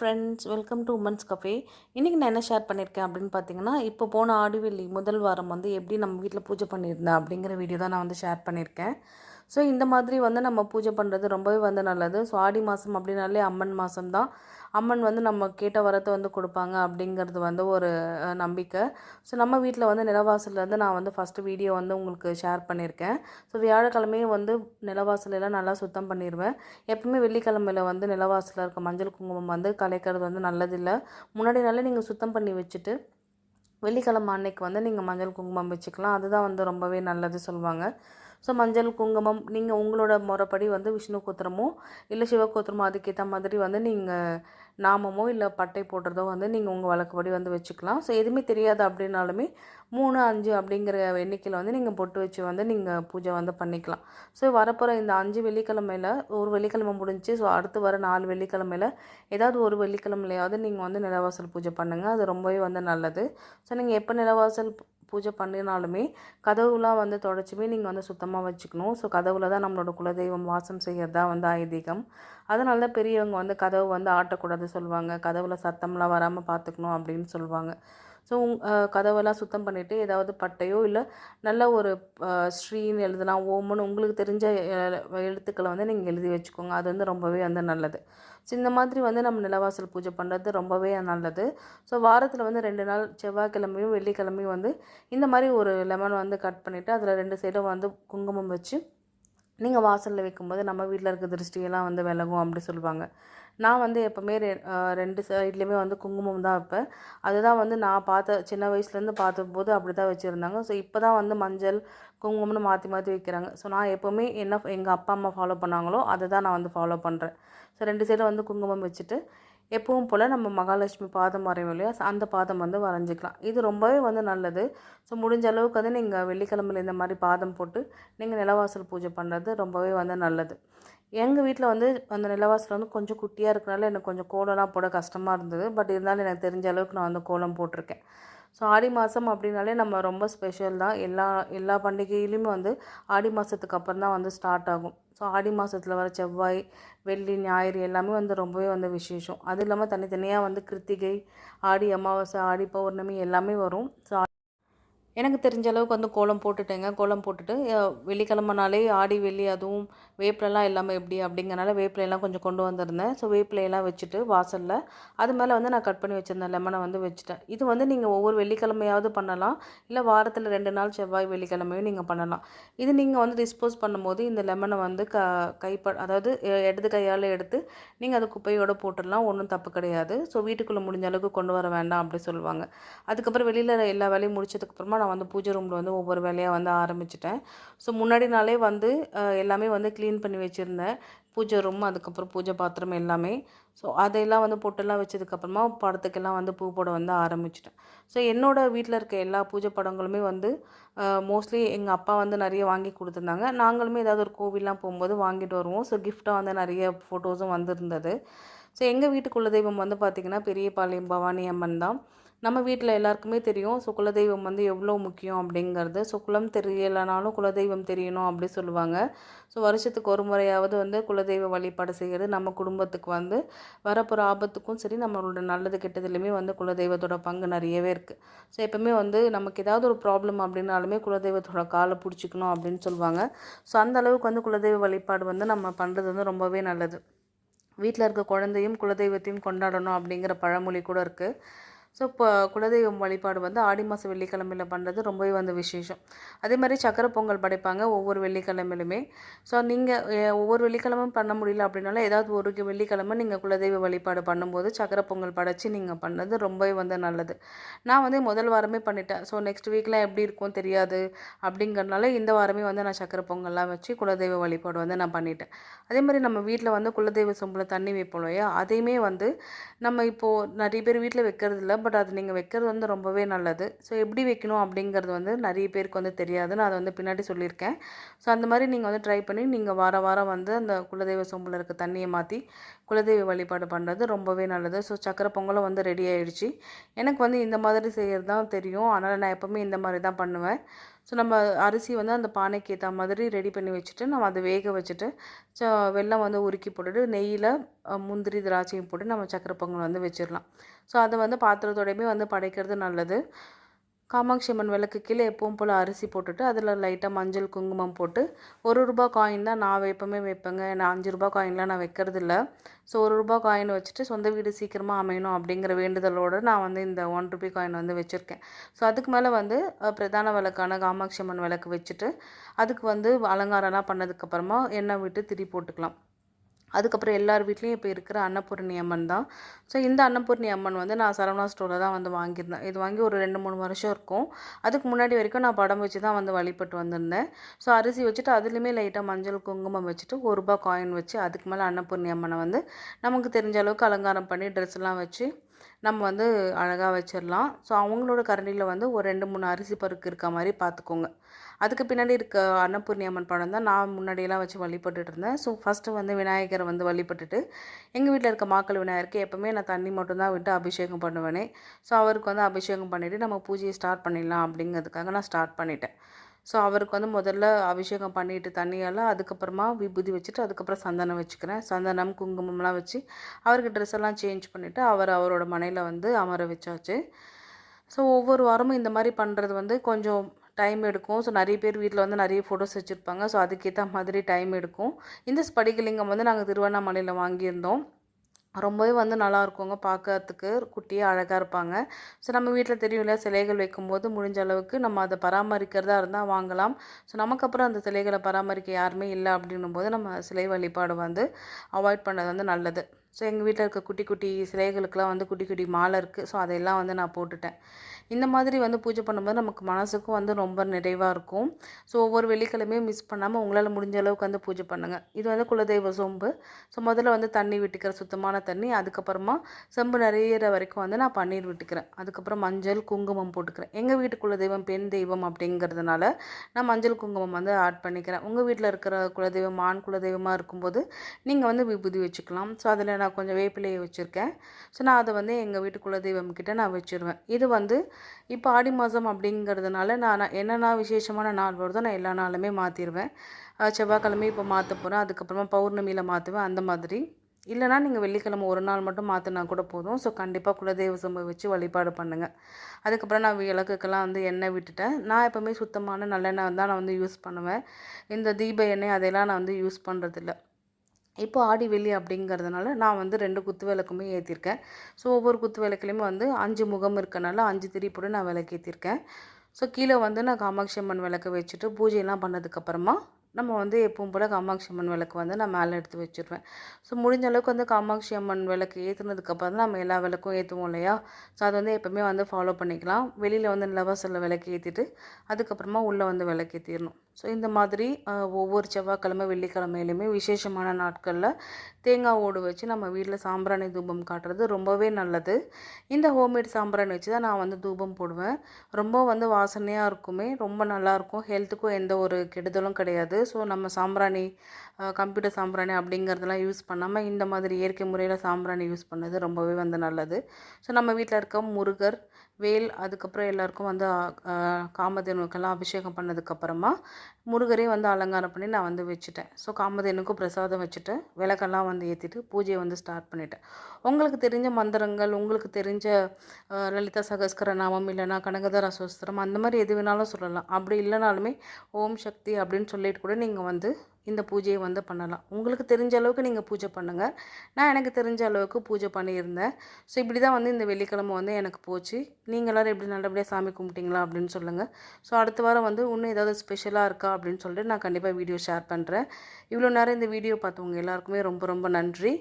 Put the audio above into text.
Friends welcome to women's cafe இன்றைக்கி நான் என்ன ஷேர் பண்ணியிருக்கேன் அப்படின்னு பார்த்தீங்கன்னா இப்போ போன ஆடிவெள்ளி முதல் வாரம் வந்து எப்படி நம்ம வீட்டில் பூஜை பண்ணியிருந்தேன் அப்படிங்கிற வீடியோ தான் நான் வந்து ஷேர் பண்ணியிருக்கேன் ஸோ இந்த மாதிரி வந்து நம்ம பூஜை பண்ணுறது ரொம்பவே வந்து நல்லது. ஸோ ஆடி மாதம் அப்படின்னாலே அம்மன் மாதம் தான் அம்மன் வந்து நம்ம கேட்ட வரத்தை வந்து கொடுப்பாங்க அப்படிங்கிறது வந்து ஒரு நம்பிக்கை. ஸோ நம்ம வீட்டில் வந்து நிலவாசல்லேருந்து நான் வந்து ஃபஸ்ட்டு வீடியோ வந்து உங்களுக்கு ஷேர் பண்ணியிருக்கேன். ஸோ வியாழக்கிழமையும் வந்து நிலவாசலெல்லாம் நல்லா சுத்தம் பண்ணிடுவேன் எப்பவுமே வெள்ளிக்கிழமையில் வந்து நிலவாசலில் இருக்க மஞ்சள் குங்குமம் வந்து கலைக்கிறது வந்து நல்லதில்லை. முன்னாடி நாளே நீங்கள் சுத்தம் பண்ணி வச்சுட்டு வெள்ளிக்கிழமை அன்னைக்கு வந்து நீங்கள் மஞ்சள் குங்குமம் வச்சுக்கலாம். அதுதான் வந்து ரொம்பவே நல்லது சொல்லுவாங்க. ஸோ மஞ்சள் குங்குமம் நீங்கள் உங்களோட முறைப்படி வந்து விஷ்ணு கோத்திரமோ இல்லை சிவகோத்திரமோ அதுக்கேற்ற மாதிரி வந்து நீங்கள் நாமமோ இல்லை பட்டை போடுறதோ வந்து நீங்கள் உங்கள் வழக்கப்படி வந்து வச்சுக்கலாம். ஸோ எதுவுமே தெரியாது அப்படின்னாலுமே மூணு அஞ்சு அப்படிங்கிற எண்ணிக்கையில் வந்து நீங்கள் பொட்டு வச்சு வந்து நீங்கள் பூஜை வந்து பண்ணிக்கலாம். ஸோ வரப்போகிற இந்த அஞ்சு வெள்ளிக்கிழமையில ஒரு வெள்ளிக்கிழமை முடிஞ்சு ஸோ அடுத்து வர நாலு வெள்ளிக்கிழமையில் ஏதாவது ஒரு வெள்ளிக்கிழமையிலையாவது நீங்கள் வந்து நிலவாசல் பூஜை பண்ணுங்கள் அது ரொம்பவே வந்து நல்லது. ஸோ நீங்கள் எப்போ நிலவாசல் பூஜை பண்ணினாலுமே கதவுலாம் வந்து தொடச்சுமே நீங்கள் வந்து சுத்தமாக வச்சுக்கணும். ஸோ கதவுல தான் நம்மளோட குலதெய்வம் வாசம் செய்கிறதா வந்து ஐதீகம். அதனால தான் பெரியவங்க வந்து கதவு வந்து ஆட்டக்கூடாது சொல்லுவாங்க. கதவுல சத்தம்லாம் வராமல் பார்த்துக்கணும் அப்படின்னு சொல்லுவாங்க. ஸோ கதவெல்லாம் சுத்தம் பண்ணிவிட்டு ஏதாவது பட்டையோ இல்லை நல்ல ஒரு ஸ்ரீன்னு எழுதலாம் ஓம்னு உங்களுக்கு தெரிஞ்ச எழுத்துக்களை வந்து நீங்கள் எழுதி வச்சுக்கோங்க. அது வந்து ரொம்பவே வந்து நல்லது. ஸோ இந்த மாதிரி வந்து நம்ம நிலவாசல் பூஜை பண்ணுறது ரொம்பவே நல்லது. ஸோ வாரத்தில் வந்து ரெண்டு நாள் செவ்வாய்க்கிழமையும் வெள்ளிக்கிழமையும் வந்து இந்த மாதிரி ஒரு லெமன் வந்து கட் பண்ணிவிட்டு அதில் ரெண்டு சைடும் வந்து குங்குமம் வச்சு நீங்கள் வாசலில் வைக்கும்போது நம்ம வீட்டில் இருக்க திருஷ்டியெல்லாம் வந்து விலகும் அப்படி சொல்லுவாங்க. நான் வந்து எப்போவுமே ரெ ரெண்டு சைட்லேயுமே வந்து குங்குமம் தான் வைப்பேன். அதுதான் வந்து நான் பார்த்த சின்ன வயசுலேருந்து பார்த்தபோது அப்படி தான் வச்சுருந்தாங்க. ஸோ இப்போ தான் வந்து மஞ்சள் குங்குமம்னு மாற்றி மாற்றி வைக்கிறாங்க. ஸோ நான் எப்போவுமே என்ன எங்கள் அப்பா அம்மா ஃபாலோ பண்ணாங்களோ அதை தான் நான் வந்து ஃபாலோ பண்ணுறேன் ஸோ ரெண்டு சைடும் வந்து குங்குமம் வச்சுட்டு எப்பவும் போல் நம்ம மகாலட்சுமி பாதம் வரையும் இல்லையா? அந்த பாதம் வந்து வரைஞ்சிக்கலாம். இது ரொம்பவே வந்து நல்லது. ஸோ முடிஞ்ச அளவுக்கு வந்து நீங்கள் வெள்ளிக்கிழமையில் இந்த மாதிரி பாதம் போட்டு நீங்கள் நிலவாசல் பூஜை பண்ணுறது ரொம்பவே வந்து நல்லது. எங்கள் வீட்டில் வந்து அந்த நிலவாசல் வந்து கொஞ்சம் குட்டியாக இருக்கனால எனக்கு கொஞ்சம் கோலம்லாம் போட கஷ்டமாக இருந்தது. பட் இருந்தாலும் எனக்கு தெரிஞ்ச அளவுக்கு நான் வந்து கோலம் போட்டிருக்கேன். ஸோ ஆடி மாதம் அப்படின்னாலே நம்ம ரொம்ப ஸ்பெஷல் தான். எல்லா எல்லா பண்டிகையிலையுமே வந்து ஆடி மாதத்துக்கு அப்புறம் தான் வந்து ஸ்டார்ட் ஆகும். ஸோ ஆடி மாதத்தில் வர செவ்வாய் வெள்ளி ஞாயிறு எல்லாமே வந்து ரொம்பவே வந்து விசேஷம். அது இல்லாமல் தனித்தனியாக வந்து கிருத்திகை ஆடி அமாவாசை ஆடி பௌர்ணமி எல்லாமே வரும். ஸோ எனக்கு தெரிஞ்ச அளவுக்கு வந்து கோலம் போட்டுட்டேங்க. கோலம் போட்டுட்டு வெள்ளிக்கிழமனாலே ஆடி வெள்ளி அதுவும் வேப்பிலலாம் இல்லாமல் எப்படி அப்படிங்கிறனால வேப்பிலையெல்லாம் கொஞ்சம் கொண்டு வந்திருந்தேன். ஸோ வேப்பிலையெல்லாம் வச்சுட்டு வாசலில் அது மேலே வந்து நான் கட் பண்ணி வச்சுருந்தேன் லெமனை வந்து வச்சுட்டேன். இது வந்து நீங்கள் ஒவ்வொரு வெள்ளிக்கிழமையாவது பண்ணலாம். இல்லை வாரத்தில் ரெண்டு நாள் செவ்வாய் வெள்ளிக்கிழமையும் நீங்கள் பண்ணலாம். இது நீங்கள் வந்து டிஸ்போஸ் பண்ணும்போது இந்த லெமனை வந்து க கைப்ப அதாவது எ- இடது கையால் எடுத்து நீங்கள் அது குப்பையோட போட்டுடலாம். ஒன்றும் தப்பு கிடையாது. ஸோ வீட்டுக்குள்ளே முடிஞ்ச அளவுக்கு கொண்டு வர வேண்டாம் அப்படி சொல்லுவாங்க. அதுக்கப்புறம் வெளியில் எல்லா வேலையும் முடிச்சதுக்கப்புறமா நான் வந்து பூஜை ரூமில் வந்து ஒவ்வொரு வேலையாக வந்து ஆரம்பிச்சிட்டேன். ஸோ முன்னாடி நாளே வந்து எல்லாமே வந்து க்ளீன் பண்ணி வச்சுருந்தேன் பூஜை ரூம் அதுக்கப்புறம் பூஜை பாத்திரம் எல்லாமே. ஸோ அதையெல்லாம் வந்து பொட்டெல்லாம் வச்சதுக்கப்புறமா படத்துக்கெல்லாம் வந்து பூ போட வந்து ஆரம்பிச்சிட்டேன். ஸோ என்னோட வீட்டில் இருக்க எல்லா பூஜை படங்களுமே வந்து மோஸ்ட்லி எங்கள் அப்பா வந்து நிறைய வாங்கி கொடுத்துருந்தாங்க. நாங்களுமே ஏதாவது ஒரு கோவில்லாம் போகும்போது வாங்கிட்டு வருவோம். ஸோ கிஃப்டாக வந்து நிறைய ஃபோட்டோஸும் வந்திருந்தது. ஸோ எங்கள் வீட்டு குலதெய்வம் வந்து பார்த்திங்கன்னா பெரியபாளையம் பவானி அம்மன் தான். நம்ம வீட்டில் எல்லாருக்குமே தெரியும். ஸோ குலதெய்வம் வந்து எவ்வளோ முக்கியம் அப்படிங்கிறது. ஸோ குலம் தெரியலைனாலும் குலதெய்வம் தெரியணும் அப்படி சொல்லுவாங்க. ஸோ வருஷத்துக்கு ஒரு முறையாவது வந்து குலதெய்வ வழிபாடு செய்கிறது நம்ம குடும்பத்துக்கு வந்து வரப்போகிற ஆபத்துக்கும் சரி நம்மளோட நல்லது கெட்டதுலையுமே வந்து குலதெய்வத்தோட பங்கு நிறையவே இருக்குது ஸோ எப்போவுமே வந்து நமக்கு ஏதாவது ஒரு ப்ராப்ளம் அப்படின்னாலுமே குலதெய்வத்தோட காலை பிடிச்சிக்கணும் அப்படின்னு சொல்லுவாங்க. ஸோ அந்த அளவுக்கு வந்து குலதெய்வ வழிபாடு வந்து நம்ம பண்ணுறது வந்து ரொம்பவே நல்லது. வீட்டில் இருக்க குழந்தையும் குலதெய்வத்தையும் கொண்டாடணும் அப்படிங்கிற பழமொழி கூட இருக்குது ஸோ இப்போ குலதெய்வம் வழிபாடு வந்து ஆடி மாதம் வெள்ளிக்கிழமையில் பண்ணுறது ரொம்பவே வந்து விசேஷம். அதே மாதிரி சக்கரை பொங்கல் படைப்பாங்க ஒவ்வொரு வெள்ளிக்கிழமையிலுமே. ஸோ நீங்கள் ஒவ்வொரு வெள்ளிக்கிழமையும் பண்ண முடியல அப்படின்னாலும் ஏதாவது ஒரு வெள்ளிக்கிழமை நீங்கள் குலதெய்வ வழிபாடு பண்ணும்போது சக்கரை பொங்கல் படைச்சி நீங்கள் பண்ணது ரொம்பவே வந்து நல்லது. நான் வந்து முதல் வாரமே பண்ணிட்டேன். ஸோ நெக்ஸ்ட் வீக்லாம் எப்படி இருக்கும் தெரியாது அப்படிங்கிறனால இந்த வாரமே வந்து நான் சக்கரை பொங்கல்லாம் வச்சு குலதெய்வ வழிபாடு வந்து நான் பண்ணிட்டேன். அதே மாதிரி நம்ம வீட்டில் வந்து குலதெய்வ சொம்பில் தண்ணி வைப்போம் இல்லையா? அதையுமே வந்து நம்ம இப்போது நிறைய பேர் வீட்டில் வைக்கிறது இல்லை பட் அது நீங்கள் வைக்கிறது வந்து ரொம்பவே நல்லது. ஸோ எப்படி வைக்கணும் அப்படிங்கிறது வந்து நிறைய பேருக்கு வந்து தெரியாது. நான் அதை வந்து பின்னாடி சொல்லியிருக்கேன். ஸோ அந்த மாதிரி நீங்கள் வந்து ட்ரை பண்ணி நீங்கள் வார வாரம் வந்து அந்த குலதெய்வ சொம்பில் இருக்க தண்ணியை மாற்றி குலதெய்வ வழிபாடு பண்ணுறது ரொம்பவே நல்லது. ஸோ சக்கரை பொங்கலும் வந்து ரெடி ஆகிடுச்சு எனக்கு வந்து இந்த மாதிரி செய்கிறது தான் தெரியும். அதனால் நான் எப்போவுமே இந்த மாதிரி தான் பண்ணுவேன். ஸோ நம்ம அரிசி வந்து அந்த பானைக்கு ஏற்ற மாதிரி ரெடி பண்ணி வச்சுட்டு நம்ம அதை வேக வச்சுட்டு ஸோ வெல்லம் வந்து உருக்கி போட்டுட்டு நெய்யில் முந்திரி திராட்சையும் போட்டு நம்ம சக்கரை பொங்கல் வந்து வச்சிடலாம் ஸோ அதை வந்து பாத்திரத்தோடையுமே வந்து படைக்கிறது நல்லது. காமாட்சி அம்மன் விளக்கு கீழே எப்பவும் போல் அரிசி போட்டுட்டு அதில் லைட்டாக மஞ்சள் குங்குமம் போட்டு ஒரு ரூபா காயின் தான் நான் எப்போவுமே வைப்பேங்க. நான் அஞ்சு ரூபா காயின்லாம் நான் வைக்கிறது இல்லை ஸோ ஒரு ரூபா காயின் வச்சுட்டு சொந்த வீடு சீக்கிரமாக அமையணும் அப்படிங்கிற வேண்டுதலோடு நான் வந்து இந்த ஒன் ருபி காயின் வந்து வச்சுருக்கேன். ஸோ அதுக்கு மேலே வந்து பிரதான விளக்கான காமாட்சி அம்மன் விளக்கு வச்சுட்டு அதுக்கு வந்து அலங்காரம்லாம் பண்ணதுக்கப்புறமா எண்ணெய் விட்டு திரி போட்டுக்கலாம். அதுக்கப்புறம் எல்லார் வீட்லேயும் இப்போ இருக்கிற அன்னபூர்ணி அம்மன் தான். ஸோ இந்த அன்னபூர்ணி அம்மன் வந்து நான் சரவணா ஸ்டோரில் தான் வந்து வாங்கியிருந்தேன். இது வாங்கி ஒரு ரெண்டு மூணு வருஷம் இருக்கும். அதுக்கு முன்னாடி வரைக்கும் நான் படம் வச்சு தான் வந்து வழிபட்டு வந்திருந்தேன். ஸோ அரிசி வச்சுட்டு அதுலேயுமே லைட்டாக மஞ்சள் குங்குமம் வச்சுட்டு ஒரு ரூபா காயின் வச்சு அதுக்கு மேலே அன்னபூர்ணி அம்மனை வந்து நமக்கு தெரிஞ்ச அளவுக்கு அலங்காரம் பண்ணி ட்ரெஸ்லாம் வச்சு நம்ம வந்து அழகாக வச்சிடலாம் ஸோ அவங்களோட கரண்டியில் வந்து ஒரு ரெண்டு மூணு அரிசி பருக்கு இருக்க மாதிரி பார்த்துக்கோங்க அதுக்கு பின்னாடி இருக்க அன்னபூர்ணி அம்மன் படம் தான் நான் முன்னாடியெல்லாம் வச்சு வழிபட்டுட்டு இருந்தேன். ஸோ ஃபஸ்ட்டு வந்து விநாயகரை வந்து வழிபட்டுட்டு எங்கள் வீட்டில் இருக்க மாக்கள் விநாயகருக்கு எப்போவுமே நான் தண்ணி மட்டும்தான் விட்டு அபிஷேகம் பண்ணுவேனே. ஸோ அவருக்கு வந்து அபிஷேகம் பண்ணிவிட்டு நம்ம பூஜையை ஸ்டார்ட் பண்ணிடலாம் அப்படிங்கிறதுக்காக நான் ஸ்டார்ட் பண்ணிட்டேன். ஸோ அவருக்கு வந்து முதல்ல அபிஷேகம் பண்ணிவிட்டு தண்ணியால் அதுக்கப்புறமா விபூதி வச்சுட்டு அதுக்கப்புறம் சந்தனம் வச்சுக்கிறேன். சந்தனம் குங்குமம்லாம் வச்சு அவருக்கு ட்ரெஸ் எல்லாம் சேஞ்ச் பண்ணிவிட்டு அவர் அவரோட மனையில் வந்து அமர வச்சாச்சு. ஸோ ஒவ்வொரு வாரமும் இந்த மாதிரி பண்ணுறது வந்து கொஞ்சம் டைம் எடுக்கும். ஸோ நிறைய பேர் வீட்டில் வந்து நிறைய ஃபோட்டோஸ் வச்சுருப்பாங்க. ஸோ அதுக்கேற்ற மாதிரி டைம் எடுக்கும். இந்த ஸ்படிகலிங்கம் வந்து நாங்கள் திருவண்ணாமலையில் வாங்கியிருந்தோம். ரொம்பவே வந்து நல்லா இருக்குங்க பார்க்கறதுக்கு குட்டியாக அழகாக இருப்பாங்க. ஸோ நம்ம வீட்டில் தெரியும் இல்லையா சிலைகள் வைக்கும்போது முடிஞ்ச அளவுக்கு நம்ம அதை பராமரிக்கிறதா இருந்தால் வாங்கலாம். ஸோ நமக்கு அப்புறம் அந்த சிலைகளை பராமரிக்க யாருமே இல்லை அப்படின்னும் போது நம்ம சிலை வழிபாடு வந்து அவாய்ட் பண்ணது வந்து நல்லது. ஸோ எங்கள் வீட்டில் இருக்க குட்டி குட்டி சிலைகளுக்கெல்லாம் வந்து குட்டி குட்டி மாலை இருக்குது ஸோ அதையெல்லாம் வந்து நான் போட்டுட்டேன். இந்த மாதிரி வந்து பூஜை பண்ணும்போது நமக்கு மனசுக்கும் வந்து ரொம்ப நிறைவாக இருக்கும். ஸோ ஒவ்வொரு வெள்ளிக்கிழமையும் மிஸ் பண்ணாமல் உங்களால் முடிஞ்ச அளவுக்கு வந்து பூஜை பண்ணுங்கள் இது வந்து குலதெய்வ சோம்பு. ஸோ முதல்ல வந்து தண்ணி விட்டுக்கிற சுத்தமான தண்ணி. அதுக்கப்புறமா செம்பு நிறையிற வரைக்கும் வந்து நான் பன்னீர் விட்டுக்கிறேன். அதுக்கப்புறம் மஞ்சள் குங்குமம் போட்டுக்கிறேன். எங்கள் வீட்டு குலதெய்வம் பெண் தெய்வம் அப்படிங்கிறதுனால நான் மஞ்சள் குங்குமம் வந்து ஆட் பண்ணிக்கிறேன். உங்கள் வீட்டில் இருக்கிற குலதெய்வம் ஆண் குலதெய்வமாக இருக்கும்போது நீங்கள் வந்து விபூதி வச்சுக்கலாம். ஸோ அதில் நான் கொஞ்சம் வேப்பிலையை வச்சுருக்கேன். ஸோ நான் அதை வந்து எங்கள் வீட்டு குலதெய்வம் கிட்டே நான் வச்சுருவேன். இது வந்து இப்போ ஆடி மாதம் அப்படிங்கிறதுனால நான் என்னென்ன விசேஷமான நாள் வருதோ நான் எல்லா நாளுமே மாற்றிடுவேன் செவ்வாய்க்கிழமை இப்போ மாற்ற போகிறேன் அதுக்கப்புறமா பௌர்ணமியில் மாற்றுவேன் அந்த மாதிரி. இல்லைனா நீங்கள் வெள்ளிக்கிழமை ஒரு நாள் மட்டும் மாற்றினா கூட போதும். ஸோ கண்டிப்பாக குலதெய்வ சம்பவம் வச்சு வழிபாடு பண்ணுங்கள் அதுக்கப்புறம் நான் விளக்குக்கெல்லாம் வந்து எண்ணெய் விட்டுட்டேன். நான் எப்போவுமே சுத்தமான நல்லெண்ணெய் தான் நான் வந்து யூஸ் பண்ணுவேன். இந்த தீப எண்ணெய் அதையெல்லாம் நான் வந்து யூஸ் பண்ணுறதில்ல இப்போ ஆடி வெள்ளி அப்படிங்கிறதுனால நான் வந்து ரெண்டு குத்து விளக்குமே ஏற்றிருக்கேன் ஸோ ஒவ்வொரு குத்து விளக்குலேயுமே வந்து அஞ்சு முகம் இருக்கனால அஞ்சு திரி நான் விளக்கு ஏற்றிருக்கேன் ஸோ கீழே வந்து நான் காமாட்சி அம்மன் விளக்கு வச்சுட்டு பூஜையெல்லாம் பண்ணதுக்கப்புறமா நம்ம வந்து எப்பவும் போல் காமாட்சி அம்மன் விளக்கு வந்து நான் மேலே எடுத்து வச்சுருவேன். ஸோ முடிஞ்ச அளவுக்கு வந்து காமாட்சி அம்மன் விளக்கு ஏற்றுனதுக்கப்புறம் தான் நம்ம எல்லா விளக்கும் ஏற்றுவோம் இல்லையா? ஸோ அதை வந்து எப்போவுமே வந்து ஃபாலோ பண்ணிக்கலாம். வெளியில் வந்து நிலவாசலில் விளக்கு ஏற்றிட்டு அதுக்கப்புறமா உள்ளே வந்து விளக்கு ஏற்றிடணும் ஸோ இந்த மாதிரி ஒவ்வொரு செவ்வாய்க்கிழமை வெள்ளிக்கிழமையிலுமே விசேஷமான நாட்களில் தேங்காய் ஓடு வச்சு நம்ம வீட்டில் சாம்பிராணி தூபம் காட்டுறது ரொம்பவே நல்லது. இந்த ஹோம்மேட் சாம்பிராணி வச்சு தான் நான் வந்து தூபம் போடுவேன். ரொம்ப வந்து வாசனையாக இருக்குமே ரொம்ப நல்லாயிருக்கும் ஹெல்த்துக்கும் எந்த ஒரு கெடுதலும் கிடையாது. ஸோ நம்ம சாம்பிராணி கம்ப்யூட்டர் சாம்பிராணி அப்படிங்கிறதெல்லாம் யூஸ் பண்ணாமல் இந்த மாதிரி இயற்கை முறையில் சாம்பிராணி யூஸ் பண்ணது ரொம்பவே வந்து நல்லது. ஸோ நம்ம வீட்டில் இருக்க முருகர் வேல் அதுக்கப்புறம் எல்லாருக்கும் வந்து காமதேனுக்கெல்லாம் அபிஷேகம் பண்ணதுக்கப்புறமா முருகரே வந்து அலங்காரம் பண்ணி நான் வந்து வச்சுட்டேன். ஸோ காமதேனுக்கும் பிரசாதம் வச்சுட்டு விளக்கெல்லாம் வந்து ஏற்றிட்டு பூஜையை வந்து ஸ்டார்ட் பண்ணிட்டேன். உங்களுக்கு தெரிஞ்ச மந்திரங்கள் உங்களுக்கு தெரிஞ்ச லலிதா சகஸ்கர நாமம் இல்லைனா கனகதர சோஸ்திரம் அந்த மாதிரி எது வேணாலும் சொல்லலாம். அப்படி இல்லைனாலுமே ஓம் சக்தி அப்படின்னு சொல்லிட்டு கூட நீங்கள் வந்து இந்த பூஜையை வந்து பண்ணலாம். உங்களுக்கு தெரிஞ்ச அளவுக்கு நீங்கள் பூஜை பண்ணுங்கள் நான் எனக்கு தெரிஞ்ச அளவுக்கு பூஜை பண்ணியிருந்தேன். ஸோ இப்படி தான் வந்து இந்த வெள்ளிக்கிழமை வந்து எனக்கு போச்சு. நீங்கள் எல்லோரும் எப்படி நல்லபடியாக சாமி கும்பிட்டீங்களா அப்படின்னு சொல்லுங்கள் ஸோ அடுத்த வாரம் வந்து இன்னும் ஏதாவது ஸ்பெஷலாக இருக்கா அப்படின்னு சொல்லிட்டு நான் கண்டிப்பாக வீடியோ ஷேர் பண்ணுறேன் இவ்வளோ நேரம் இந்த வீடியோ பார்த்தவங்க எல்லாருக்குமே ரொம்ப ரொம்ப நன்றி.